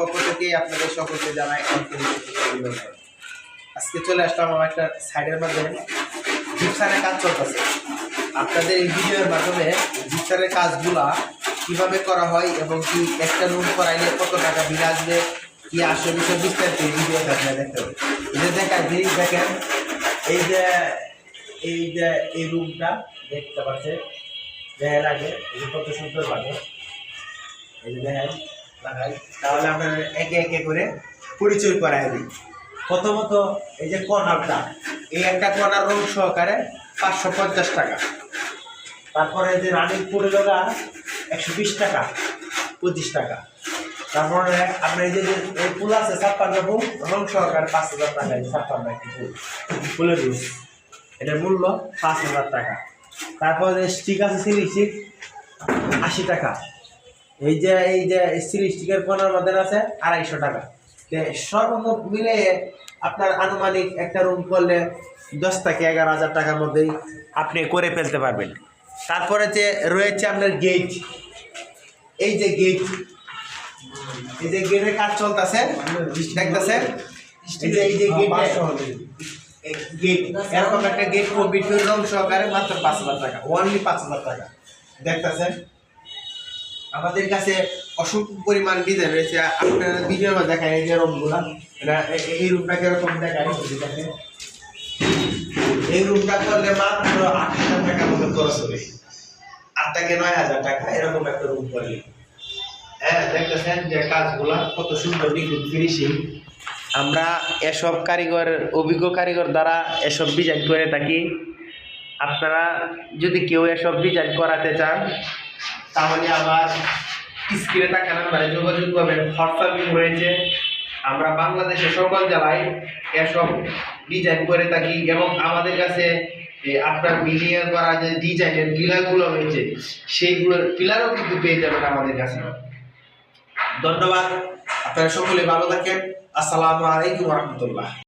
পক্ষ থেকে আপনাদের সকলকে জানাই আজকে চলে আসলাম আমার একটা সাইডের মাধ্যমে। জিপসারের কাজ চলতেছে। আপনাদের এই ভিডিওর মাধ্যমে জিপসারের কাজগুলা কীভাবে করা হয় এবং কি একটা রুম করাইলে কত টাকা বিল আসবে, কি আসবে বিষয় বিস্তারিত আপনারা দেখতে হবে যে দেখা জিনিস দেখেন, এই যে এই যে এই রুমটা দেখতে পাচ্ছেন। দেখেন আগে, এই যে কত সুন্দর লাগে এই যে তাহলে আমরা একে একে করে পরিচয় করাই দিই। প্রথমত এই যে কর্নারটা এই একটা কর্নার রুম সহকারে পাঁচশো পঞ্চাশ টাকা। তারপরে যে রানিং পড়ে লগা একশো বিশ টাকা, পঁচিশ টাকা। তারপরে আপনার এই যে ফুল আছে, ছাপ্পান্ন ফুল, রং সহকারে পাঁচ হাজার টাকা ছাপ্পান্ন একটি ফুল। ফুলের রুম এটার মূল্য পাঁচ হাজার টাকা। তারপরে স্টিক আছে সিলি স্টিক আশি টাকা। এই যে এই যে সিলি স্টিকের পনেরো মধ্যে আছে আড়াইশো টাকা। সর্বমোট মিলে আপনার আনুমানিক একটা রুম করলে দশ থেকে এগারো হাজার টাকার মধ্যেই আপনি করে ফেলতে পারবেন। তারপরে যে রয়েছে আপনার গেট এই যে গেট এই যে গেটের কাজ চলতেছে যে, এই যে গেট গেট এরকম একটা গেট কমপ্লিট রং সহকারে মাত্র পাঁচ হাজার টাকা। ওনলি পাঁচ হাজার টাকা। দেখতেছেন? আমাদের কাছে অসংখ্য পরিমাণ ডিজাইন রয়েছে। আপনারা ভিডিওর মধ্যে দেখায় এই যে রুমগুলা এই রুমটা কীরকম দেখায়? দেখেন। এই রুমটা করলে মাত্র আট হাজার টাকার মতো খরচ হবে। আট থেকে নয় হাজার টাকা এরকম একটা রুম করলে। হ্যাঁ দেখতেছেন যে কাজগুলা কত সুন্দর নিখুঁত ফিনিশিং আমরা এসব কারিগর, অভিজ্ঞ কারিগর দ্বারা এসব ডিজাইন করে থাকি। আপনারা যদি কেউ এসব ডিজাইন করাতে চান, তাহলে আমার স্ক্রিনে থাকা নাম্বারে যোগাযোগ করবেন। হোয়াটসঅ্যাপ রয়েছে। আমরা বাংলাদেশের সকল জেলায় এসব ডিজাইন করে থাকি এবং আমাদের কাছে আপনার মিলিয়ে করা যে ডিজাইনের পিলারগুলো রয়েছে, সেইগুলোর পিলারও কিন্তু পেয়ে যাবেন আমাদের কাছে। ধন্যবাদ। আপনারা সকলে ভালো থাকেন। আসসালামু আলাইকুম রহমতুল্লাহ।